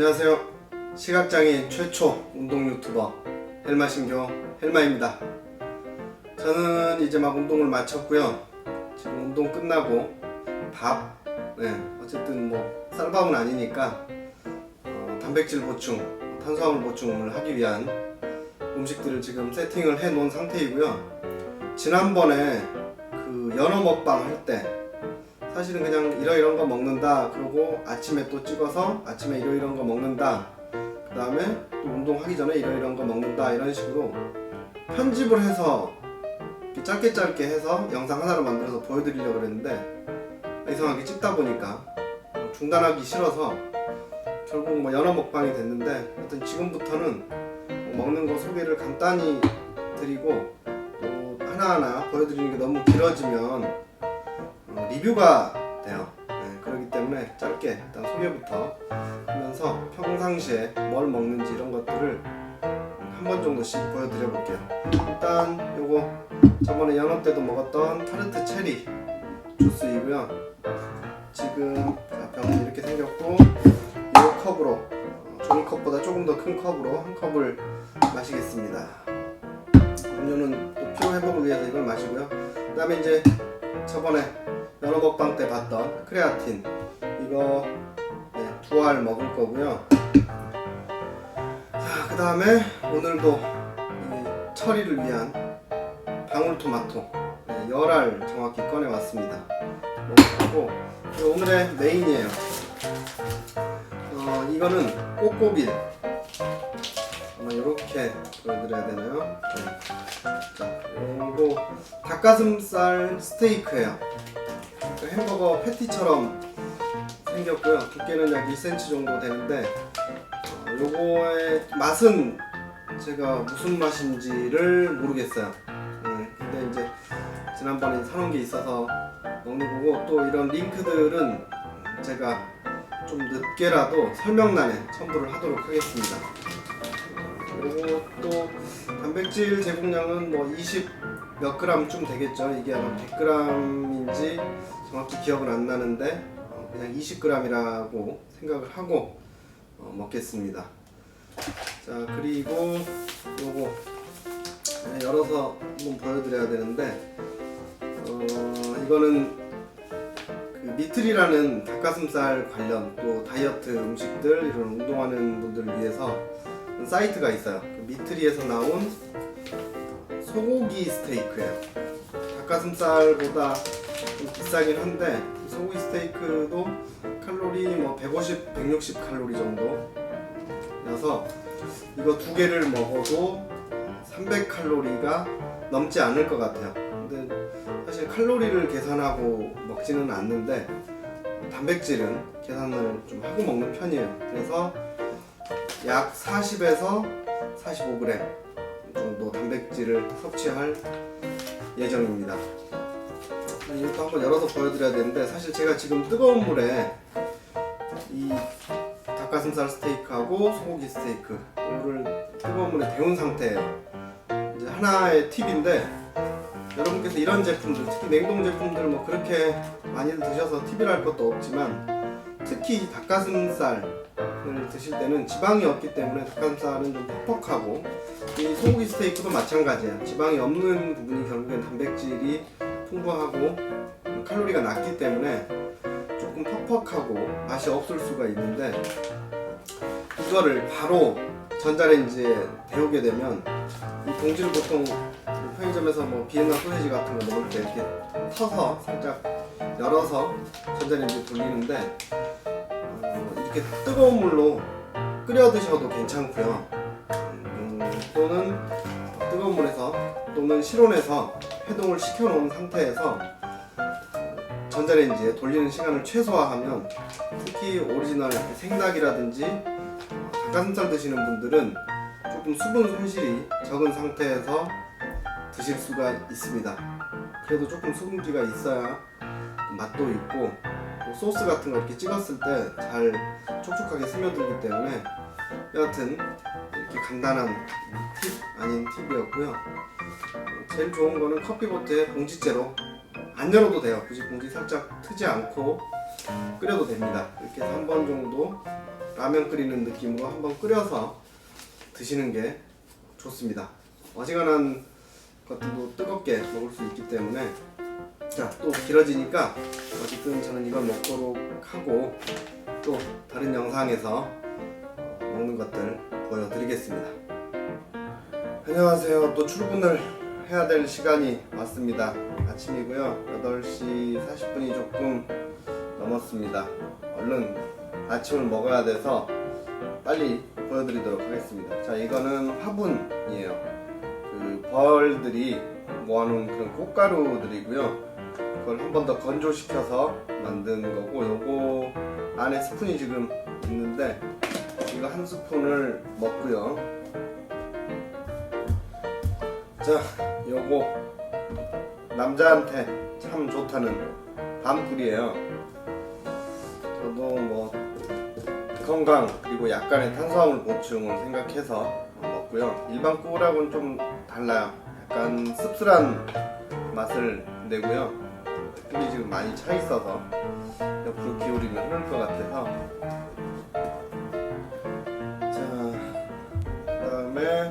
안녕하세요. 시각장애인 최초 운동 유튜버 헬마신교 헬마입니다. 저는 이제 막 운동을 마쳤고요. 지금 운동 끝나고 밥, 네, 어쨌든 뭐 쌀밥은 아니니까 어, 단백질 보충, 탄수화물 보충을 하기 위한 음식들을 지금 세팅을 해 놓은 상태이고요. 지난번에 그 연어 먹방 할 때 사실은 그냥 이러이런 거 먹는다. 그러고 아침에 또 찍어서 아침에 이러이런 거 먹는다. 그 다음에 또 운동하기 전에 이러이런 거 먹는다. 이런 식으로 편집을 해서 짧게 짧게 해서 영상 하나를 만들어서 보여드리려고 그랬는데 이상하게 찍다 보니까 어, 중단하기 싫어서 결국 뭐 연어 먹방이 됐는데 하여튼 지금부터는 뭐 먹는 거 소개를 간단히 드리고 또 하나하나 보여드리는 게 너무 길어지면 어, 리뷰가 돼요. 네, 그렇기 때문에 짧게 일단 소개부터 하면서 평상시에 뭘 먹는지 이런 것들을 한 번 정도씩 보여드려 볼게요. 일단 요거 저번에 연어 때도 먹었던 타르트 체리 주스이고요. 지금 자, 병은 이렇게 생겼고 이 컵으로 어, 종이컵보다 조금 더 큰 컵으로 한 컵을 마시겠습니다. 음료는 또 피로 회복을 위해서 이걸 마시고요. 그다음에 이제 저번에 연어 먹방 때 봤던 크레아틴 이거 네, 두알 먹을 거고요. 자, 그 다음에 오늘도 이 처리를 위한 방울토마토 네, 열알 정확히 꺼내 왔습니다. 먹고 오늘의 메인이에요. 어, 이거는 꼬꼬빌 아마 이렇게 보여드려야 되나요? 네. 자, 요거 닭가슴살 스테이크예요. 그 햄버거 패티처럼 생겼고요. 두께는 약 1cm 정도 되는데 어, 요거의 맛은 제가 무슨 맛인지를 모르겠어요. 네, 근데 이제 지난번에 사놓은 게 있어서 먹는 거고 또 이런 링크들은 제가 좀 늦게라도 설명란에 첨부를 하도록 하겠습니다. 어, 그리고 또 단백질 제공량은 뭐 20 몇 그램쯤 되겠죠. 이게 아마 100g인지 정확히 기억은 안 나는데 어, 그냥 20g이라고 생각을 하고 어, 먹겠습니다. 자 그리고 요거 네, 열어서 한번 보여드려야 되는데 어, 이거는 그 미틀이라는 닭가슴살 관련 또 다이어트 음식들 이런 운동하는 분들을 위해서 사이트가 있어요. 그 미트리에서 나온 소고기 스테이크예요. 닭가슴살보다 좀 비싸긴 한데 이 소고기 스테이크도 칼로리 뭐 150, 160 칼로리 정도여서 이거 두 개를 먹어도 300 칼로리가 넘지 않을 것 같아요. 근데 사실 칼로리를 계산하고 먹지는 않는데 단백질은 계산을 좀 하고 먹는 편이에요. 그래서 약 40에서 45g 정도 단백질을 섭취할 예정입니다. 이것도 한번 열어서 보여드려야 되는데 사실 제가 지금 뜨거운 물에 이 닭가슴살 스테이크하고 소고기 스테이크 이거를 뜨거운 물에 데운 상태예요. 이제 하나의 팁인데 여러분께서 이런 제품들 특히 냉동 제품들 뭐 그렇게 많이들 드셔서 팁이랄 것도 없지만 특히 닭가슴살 을 드실 때는 지방이 없기 때문에 닭가슴살은 좀 퍽퍽하고 이 소고기 스테이크도 마찬가지예요. 지방이 없는 부분이 결국엔 단백질이 풍부하고 음, 칼로리가 낮기 때문에 조금 퍽퍽하고 맛이 없을 수가 있는데 이거를 바로 전자레인지에 데우게 되면 이 봉지를 보통 편의점에서 뭐 비엔나 소세지 같은 거 먹을 때 이렇게 터서 살짝 열어서 전자레인지에 돌리는데 어, 이렇게 뜨거운 물로 끓여 드셔도 괜찮고요. 음, 또는 뜨거운 물에서 또는 실온에서 해동을 시켜놓은 상태에서 전자레인지에 돌리는 시간을 최소화하면 특히 오리지널 생닭이라든지 어, 닭가슴살 드시는 분들은 조금 수분 손실이 적은 상태에서 드실 수가 있습니다. 그래도 조금 수분기가 있어야 맛도 있고 또 소스 같은 거 이렇게 찍었을 때 잘 촉촉하게 스며들기 때문에 여하튼 이렇게 간단한 팁 아닌 팁이었고요. 어, 제일 좋은 거는 커피버트에 봉지째로 안 열어도 돼요. 굳이 봉지 살짝 트지 않고 끓여도 됩니다. 이렇게 한 번 정도 라면 끓이는 느낌으로 한번 끓여서 드시는 게 좋습니다. 어지간한 것들도 뜨겁게 먹을 수 있기 때문에 자 또 길어지니까 어쨌든 저는 이걸 먹도록 하고 또 다른 영상에서 어, 먹는 것들 보여드리겠습니다. 안녕하세요. 또 출근을 해야 될 시간이 왔습니다. 아침이고요. 8시 40분이 조금 넘었습니다. 얼른 아침을 먹어야 돼서 빨리 보여드리도록 하겠습니다. 자, 이거는 화분이에요. 그 벌들이 모아놓은 그런 꽃가루들이고요. 그걸 한 번 더 건조시켜서 만든 거고, 요거 안에 스푼이 지금 있는데, 이거 한 스푼을 먹고요. 자, 요거 남자한테 참 좋다는 밤꿀이에요. 저도 뭐 건강 그리고 약간의 탄수화물 보충을 생각해서 먹고요. 일반 꿀하고는 좀 달라요. 약간 씁쓸한 맛을 내고요. 꿀이 지금 많이 차 있어서 옆으로 기울이면 흐를 것 같아서 자 그다음에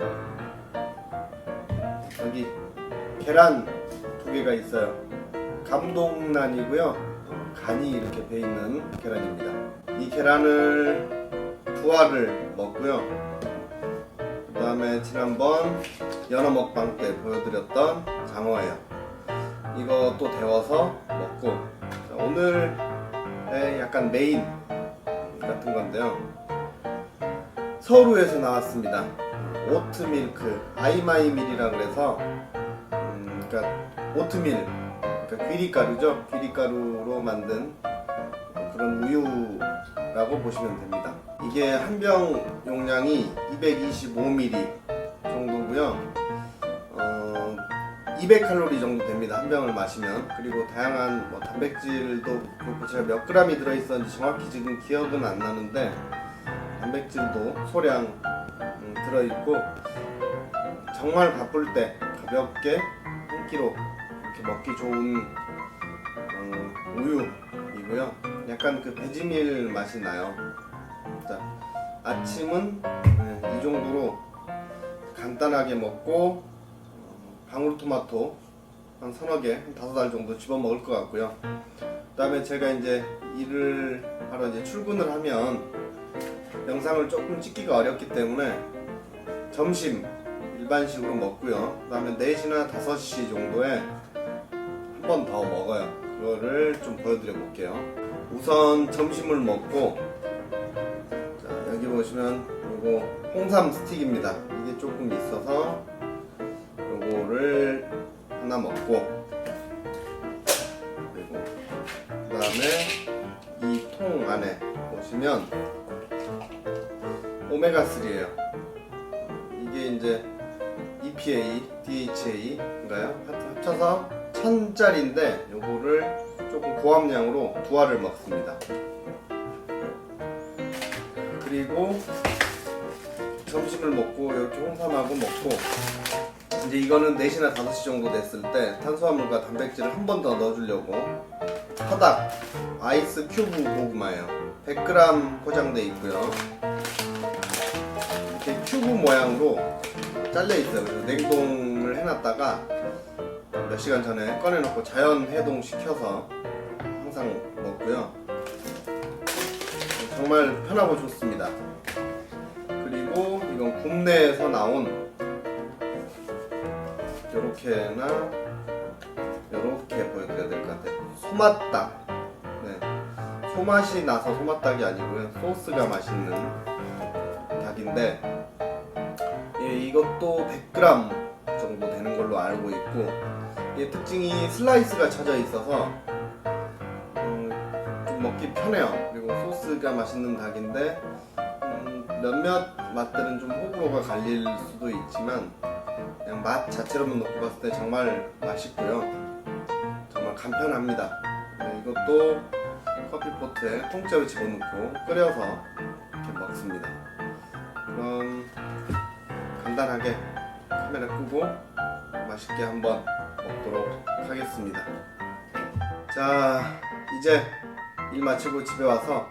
여기 계란 두 개가 있어요. 감동란이고요. 간이 이렇게 배 있는 계란입니다. 이 계란을 두 알을 먹고요. 그 다음에 지난번 연어 먹방 때 보여드렸던 장어예요. 또 데워서 먹고 자, 오늘의 약간 메인 같은 건데요. 서울에서 나왔습니다. 오트밀크 아이마이밀이라 그래서 음, 그러니까 오트밀 그러니까 귀리가루죠. 귀리가루로 만든 그런 우유라고 보시면 됩니다. 이게 한 병 용량이 225ml 정도고요. 어, 200칼로리 정도 됩니다. 한 병을 마시면 그리고 다양한 뭐 단백질도 그렇고 제가 몇 그램이 들어있었는지 정확히 지금 기억은 안 나는데 단백질도 소량 음, 들어있고 정말 바쁠 때 가볍게 한 끼로 이렇게 먹기 좋은 어, 우유이고요. 약간 그 배지밀 맛이 나요. 자, 아침은 네, 이 정도로 간단하게 먹고 어, 방울토마토 한 서너 개, 한 다섯 알 정도 집어 먹을 것 같고요. 그다음에 제가 이제 일을 하러 이제 출근을 하면 영상을 조금 찍기가 어렵기 때문에 점심 일반식으로 먹고요. 그다음에 4시나 5시 정도에 한 번 더 먹어요. 그거를 좀 보여드려 볼게요. 우선 점심을 먹고 자, 여기 보시면 요거 홍삼 스틱입니다. 이게 조금 있어서 요거를 하나 먹고 그리고 그 다음에 이 통 안에 보시면 오메가 3예요. 이게 이제 EPA, DHA인가요? 합쳐서 1000짜리인데 요거를 조금 고함량으로 두 알을 먹습니다. 그리고 점심을 먹고 이렇게 홍삼하고 먹고 이제 이거는 4시나 5시 정도 됐을 때 탄수화물과 단백질을 한 번 더 넣어주려고 화닭 아이스 큐브 고구마예요. 100g 포장돼 있고요. 이렇게 큐브 모양으로 잘려 있어요. 냉동을 해놨다가 몇 시간 전에 꺼내놓고 자연 해동 시켜서 항상 먹고요. 정말 편하고 좋습니다. 그리고 이건 국내에서 나온 요렇게나 요렇게 보여드려야 될 것 같아요. 소맛닭. 네. 소맛이 나서 소맛닭이 아니고요. 소스가 맛있는 닭인데 예, 이것도 100g 정도 되는 걸로 알고 있고 이 특징이 슬라이스가 쳐져 있어서 음, 좀 먹기 편해요. 그리고 소스가 맛있는 닭인데 음, 몇몇 맛들은 좀 호불호가 갈릴 수도 있지만 맛 자체로만 놓고 봤을 때 정말 맛있고요. 정말 간편합니다. 네, 이것도 커피포트에 통째로 집어넣고 끓여서 이렇게 먹습니다. 그럼 간단하게 카메라 끄고 맛있게 한번 먹도록 하겠습니다. 자, 이제 일 마치고 집에 와서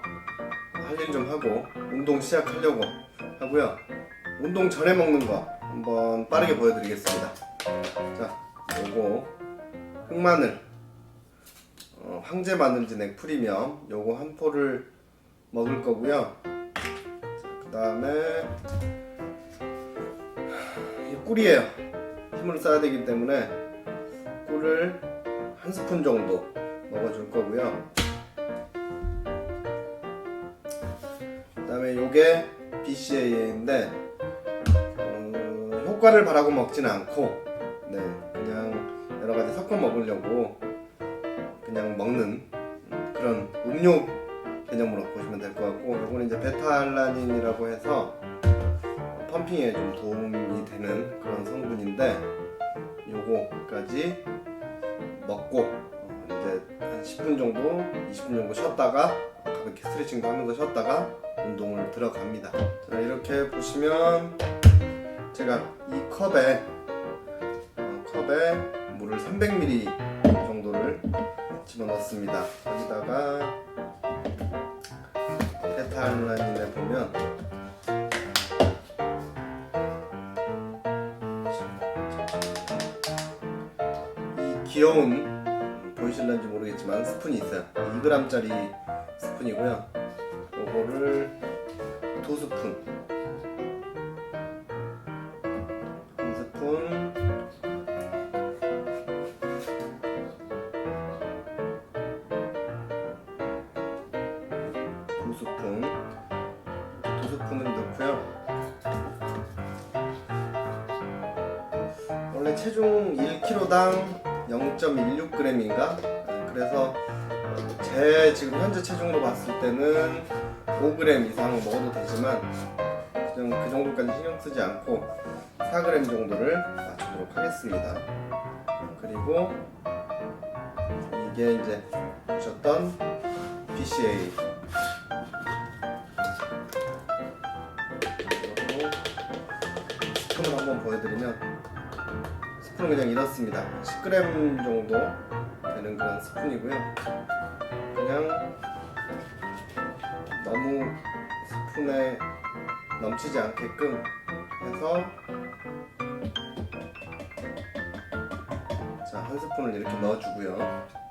할할일좀 하고 운동 시작하려고 하고요. 운동 전에 먹는 거 한번 빠르게 보여드리겠습니다. 자, 요거 흑마늘, 어, 황제 마늘 진액 프리미엄 요거 한 포를 먹을 거고요. 그 다음에 꿀이에요. 힘을 써야 되기 때문에 꿀을 한 스푼 정도 먹어줄 거고요. 그 다음에 요게 BCAA인데 어, 효과를 바라고 먹지는 않고 네 그냥 여러 가지 섞어 먹으려고 그냥 먹는 음, 그런 음료 개념으로 보시면 될 것 같고 요거는 이제 베타알라닌이라고 해서 펌핑에 좀 도움이 되는 그런 성분인데 요거까지 먹고 어, 이제 한 10분 정도, 20분 정도 쉬었다가 가볍게 스트레칭도 하면서 쉬었다가 운동을 들어갑니다. 자 이렇게 보시면 제가 이 컵에 어, 컵에 물을 300ml 정도를 집어넣습니다. 여기다가 베타알라닌에 보면 이 귀여운 음, 보이실런지 모르겠지만 스푼이 있어요. 2g짜리 스푼이고요. 요거를 두 스푼 스푼 두 스푼을 넣고요. 원래 체중 1kg당 0.16g인가? 그래서 제 지금 현재 체중으로 봤을 때는 5g 이상 먹어도 되지만 그냥 그 정도까지 신경 쓰지 않고 4g 정도를 맞추도록 하겠습니다. 그리고 이게 이제 보셨던 BCA 보여드리면 스푼은 그냥 이렇습니다. 10g 정도 되는 그런 스푼이고요. 그냥 너무 스푼에 넘치지 않게끔 해서 자, 한 스푼을 이렇게 넣어주고요.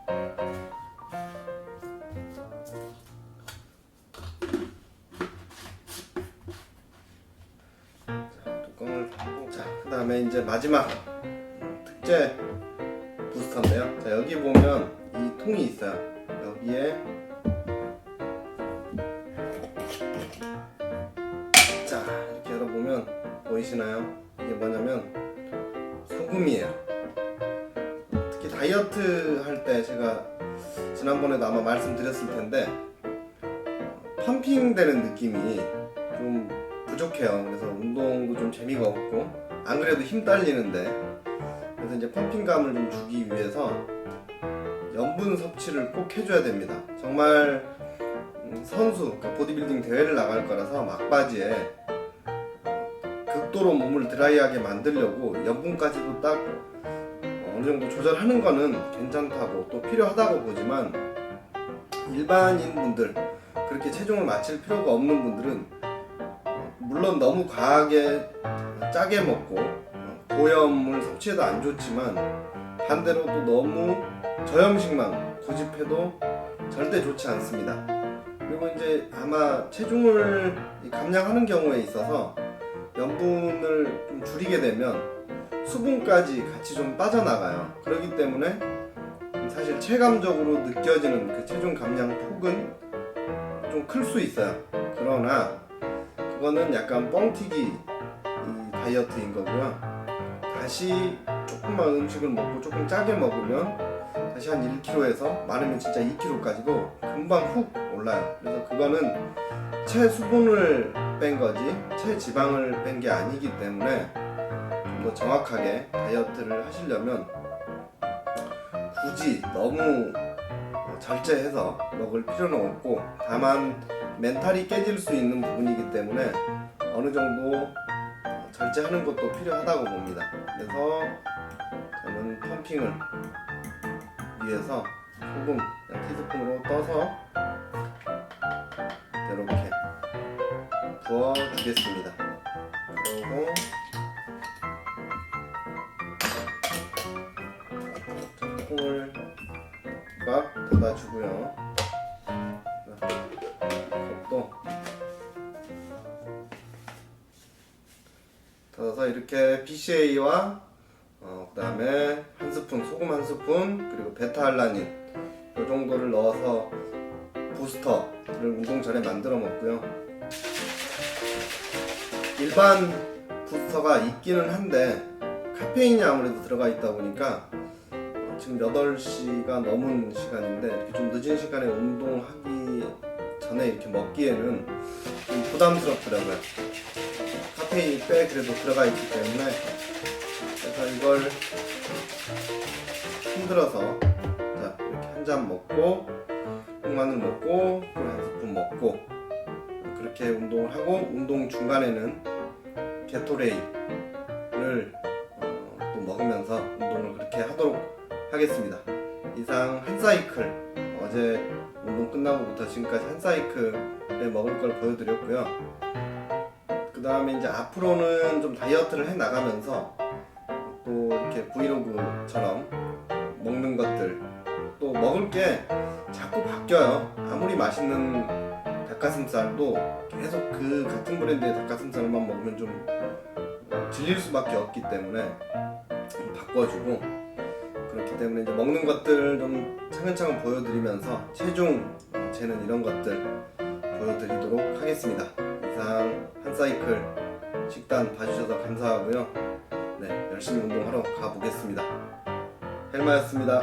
다음에 이제 마지막 특제 부스터인데요. 자, 여기 보면 이 통이 있어요. 여기에 자, 이렇게 열어보면 보이시나요? 이게 뭐냐면 소금이에요. 특히 다이어트 할 때 제가 지난번에도 아마 말씀드렸을 텐데 펌핑 되는 느낌이 좀 부족해요. 그래서 운동도 좀 재미가 없고 안 그래도 힘 딸리는데 그래서 이제 펌핑감을 좀 주기 위해서 염분 섭취를 꼭 해줘야 됩니다. 정말 음, 선수, 그러니까 보디빌딩 대회를 나갈 거라서 막바지에 극도로 몸을 드라이하게 만들려고 염분까지도 딱 어느 정도 조절하는 거는 괜찮다고 또 필요하다고 보지만 일반인 분들 그렇게 체중을 맞출 필요가 없는 분들은 물론 너무 과하게 짜게 먹고 어, 고염을 섭취해도 안 좋지만 반대로 또 너무 저염식만 고집해도 절대 좋지 않습니다. 그리고 이제 아마 체중을 감량하는 경우에 있어서 염분을 좀 줄이게 되면 수분까지 같이 좀 빠져나가요. 그렇기 때문에 사실 체감적으로 느껴지는 그 체중 감량 폭은 좀 클 수 있어요. 그러나 그거는 약간 뻥튀기 이 다이어트인 거고요. 다시 조금만 음식을 먹고 조금 짜게 먹으면 다시 한 1kg에서 많으면 진짜 2kg까지도 금방 훅 올라요. 그래서 그거는 체수분을 뺀 거지 체지방을 뺀 게 아니기 때문에 좀 더 정확하게 다이어트를 하시려면 굳이 너무 어, 절제해서 먹을 필요는 없고 다만 멘탈이 깨질 수 있는 부분이기 때문에 어느 정도 어, 절제하는 것도 필요하다고 봅니다. 그래서 저는 펌핑을 위해서 소금 티스푼으로 떠서 이렇게 부어주겠습니다. BCA와 어, 그다음에 한 스푼 소금 한 스푼 그리고 베타알라닌 이 정도를 넣어서 부스터를 운동 전에 만들어 먹고요. 일반 부스터가 있기는 한데 카페인이 아무래도 들어가 있다 보니까 어, 지금 8시가 넘은 시간인데 이렇게 좀 늦은 시간에 운동하기 전에 이렇게 먹기에는 좀 부담스럽더라고요. 꽤 그래도 들어가 있기 때문에 그래서 이걸 흔들어서 자 이렇게 한 잔 먹고 콩마늘 먹고 한 스푼 먹고 그렇게 운동을 하고 운동 중간에는 게토레이를 어, 또 먹으면서 운동을 그렇게 하도록 하겠습니다. 이상 한 사이클 어제 운동 끝나고부터 지금까지 한 사이클에 먹을 걸 보여드렸고요. 그 다음에 이제 앞으로는 좀 다이어트를 해 나가면서 또 이렇게 브이로그처럼 먹는 것들 또 먹을 게 자꾸 바뀌어요. 아무리 맛있는 닭가슴살도 계속 그 같은 브랜드의 닭가슴살만 먹으면 좀 질릴 수밖에 없기 때문에 좀 바꿔주고 그렇기 때문에 이제 먹는 것들 좀 차근차근 보여드리면서 최종 어, 쟤는 이런 것들 보여드리도록 하겠습니다. 이상 한 사이클 식단 봐주셔서 감사하고요. 네, 열심히 운동하러 가보겠습니다. 헬마였습니다.